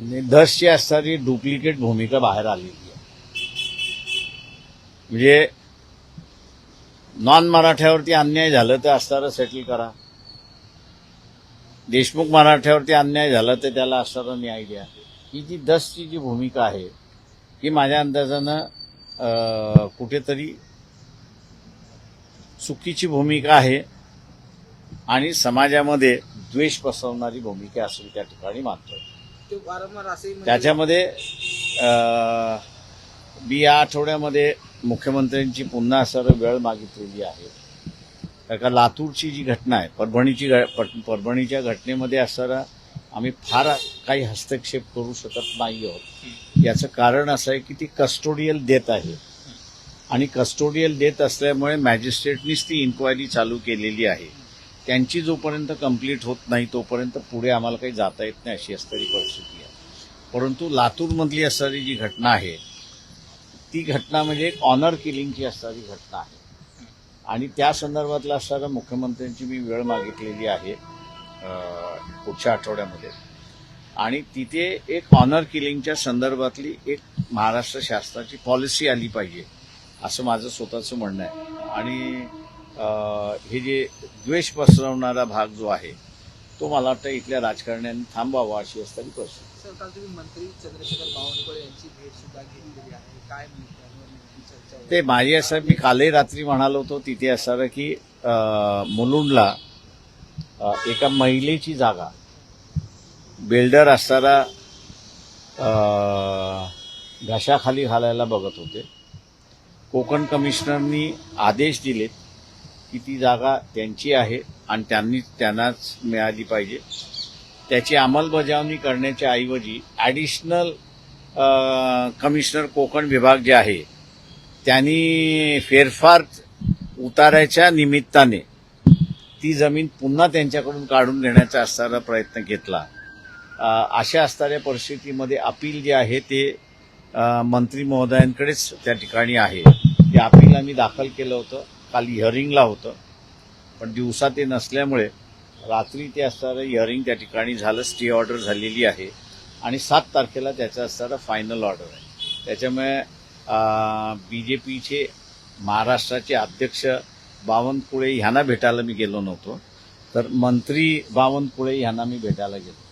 आणि असणारी डुप्लिकेट भूमिका बाहेर आलेली आहे. म्हणजे नॉन मराठ्यावरती अन्याय झालं तर असणारं सेटल करा. देशमुख मराठ्यावरती अन्याय झाला तर त्याला असणारा न्याय द्या. ही जी दसची जी भूमिका आहे ती माझ्या अंदाजानं कुठेतरी चुकीची भूमिका आहे आणि समाजामध्ये द्वेष पसरवणारी भूमिका असेल त्या ठिकाणी मात्र. वारंवार असे म्हणजे त्याच्यामध्ये मी या आठवड्यामध्ये मुख्यमंत्र्यांची पुन्हा सर वेळ मागितलेली आहे. कारण का लातूरची जी घटना आहे परभणीची घ- परभणीच्या घटनेमध्ये असताना आम्ही फार काही हस्तक्षेप करू शकत नाही आहोत. याचं कारण असं आहे की ती कस्टोडियल देत आहे. आणि कस्टोडियल देत असल्यामुळे मॅजिस्ट्रेटनीच ती इन्क्वायरी चालू केलेली आहे. त्यांची जोपर्यंत कंप्लीट होत नाही तोपर्यंत पुढे आम्हाला काही जाता येत नाही अशी असणारी परिस्थिती आहे. परंतु लातूरमधली असणारी जी घटना आहे ती घटना म्हणजे एक ऑनर किलिंगची असणारी घटना आहे. आणि त्या संदर्भातला असणारा मुख्यमंत्र्यांची मी वेळ मागितलेली आहे पुढच्या आठवड्यामध्ये. आणि तिथे एक ऑनर किलिंगच्या संदर्भातली एक महाराष्ट्र शासनाची पॉलिसी आली पाहिजे असं माझं स्वतःचं म्हणणं आहे. आणि हे जे द्वेष पसरवणारा भाग जो आहे तो मला वाटतं इथल्या राजकारण्यांनी थांबवावा अशी असणारी परिस्थिती. सर काल तुम्ही मंत्री चंद्रशेखर बावनकुळे यांची भेट सुद्धा घेतलेली आहे. काय? ते माझी असं मी कालही रात्री म्हणालो होतो तिथे असणारं की मुलुंडला एका महिलेची जागा बिल्डर असणारा घशाखाली घालायला बघत होते. कोकण कमिशनरनी आदेश दिलेत की ती जागा त्यांची आहे आणि त्यांनी त्यांनाच मिळाली पाहिजे. त्याची अंमलबजावणी करण्याच्या ऐवजी ॲडिशनल कमिशनर कोकण विभाग जे आहे त्यांनी फेरफार उतारायच्या निमित्ताने ती जमीन पुन्हा त्यांच्याकडून काढून घेण्याचा असणारा प्रयत्न घेतला. अशा असणाऱ्या परिस्थितीमध्ये अपील जे आहे ते मंत्री महोदयांकडेच त्या ठिकाणी आहे. ते अपील आम्ही दाखल केलं होतं. काल हिअरिंगला होतं. पण दिवसा ते नसल्यामुळे रात्री ते असणारं हिअरिंग त्या ठिकाणी झालं स्टे ऑर्डर झालेली आहे. आणि सात तारखेला त्याचं असणारं फायनल ऑर्डर आहे. त्याच्यामुळे बी जे पीचे महाराष्ट्राचे अध्यक्ष बावनकुळे ह्यांना भेटायला मी गेलो नव्हतो. तर मंत्री बावनकुळे ह्यांना मी भेटायला गेलो.